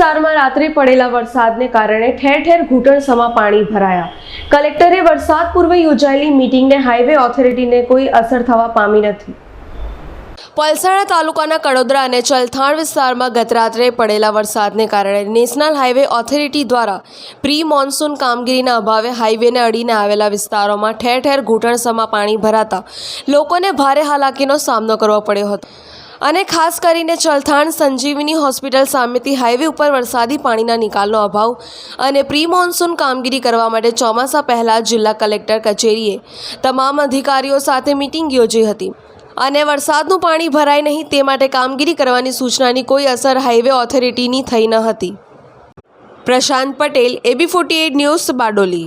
રાત્રે પડેલા વરસાદને કારણે ઠેર ઠેર ઘૂંટણસમા પાણી ભરાયા. કલેક્ટરે વરસાદ પૂર્વે યોજાયેલી મીટિંગને હાઈવે ઓથોરિટીને કોઈ અસર થવા પામી નથી. પલસાણા તાલુકાના કડોદરા અને ચલથાણ વિસ્તારમાં ગતરાત્રે પડેલા વરસાદને કારણે નેશનલ હાઈવે ઓથોરિટી દ્વારા પ્રી મોન્સૂન કામગીરીના અભાવે હાઈવેને અડીને આવેલા વિસ્તારોમાં ઠેર ઠેર ઘૂંટણસમાં પાણી ભરાતા લોકોને ભારે હાલાકીનો સામનો કરવો પડ્યો હતો. અને ખાસ કરીને ચલથાણ સંજીવની હોસ્પિટલ સામેથી હાઈવે ઉપર વરસાદી પાણીના નિકાલનો અભાવ અને પ્રી મોન્સૂન કામગીરી કરવા માટે ચોમાસા પહેલાં જિલ્લા કલેક્ટર કચેરીએ તમામ અધિકારીઓ સાથે મિટિંગ યોજી હતી. અને વરસાદનું પાણી ભરાય નહીં તે માટે કામગીરી કરવાની સૂચનાની કોઈ અસર હાઈવે ઓથોરિટીની થઈ ન હતી. Prashant Patel, AB forty news Bardoli.